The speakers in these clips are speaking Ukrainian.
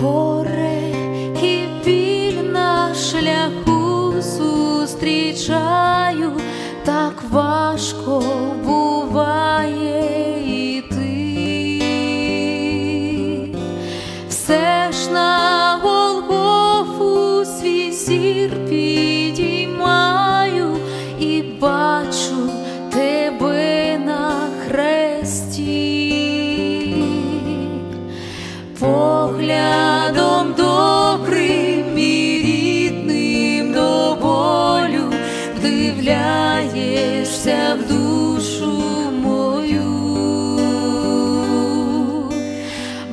горе і біль на шляху зустрічаю, так важко вдивляєшся в душу мою,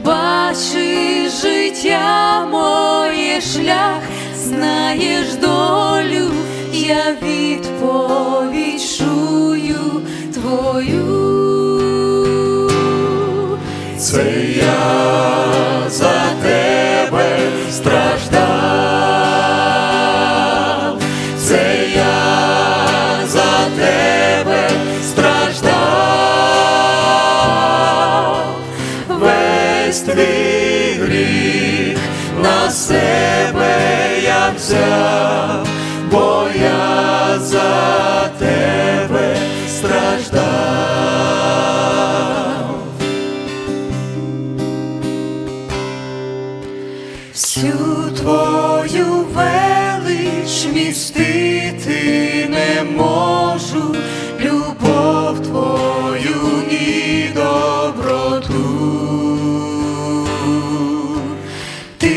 бачиш життя моє шлях, знаєш долю, я відповідь чую твою. Це я твій гріх на себе я взяв, бо я за тебе страждав. Всю твою велич містити не можу,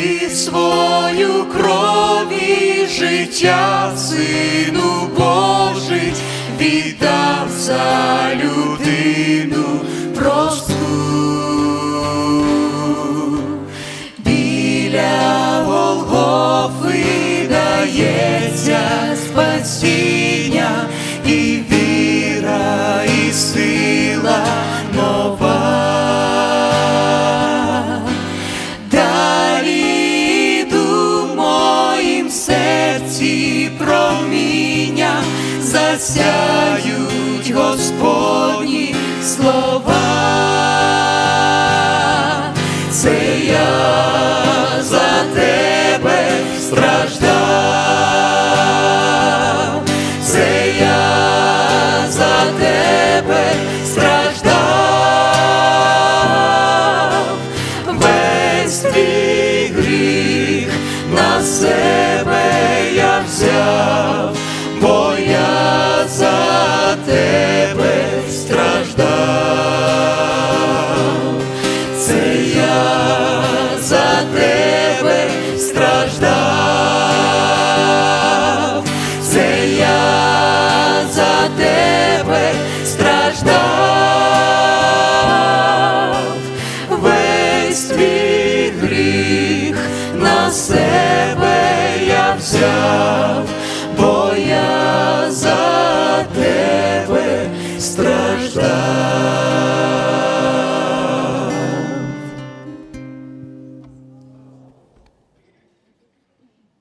Ти свою кров і життя сину Божий віддав за людину просту. Біля Голгофи дається спасіння і засяють Господні слова. Це я я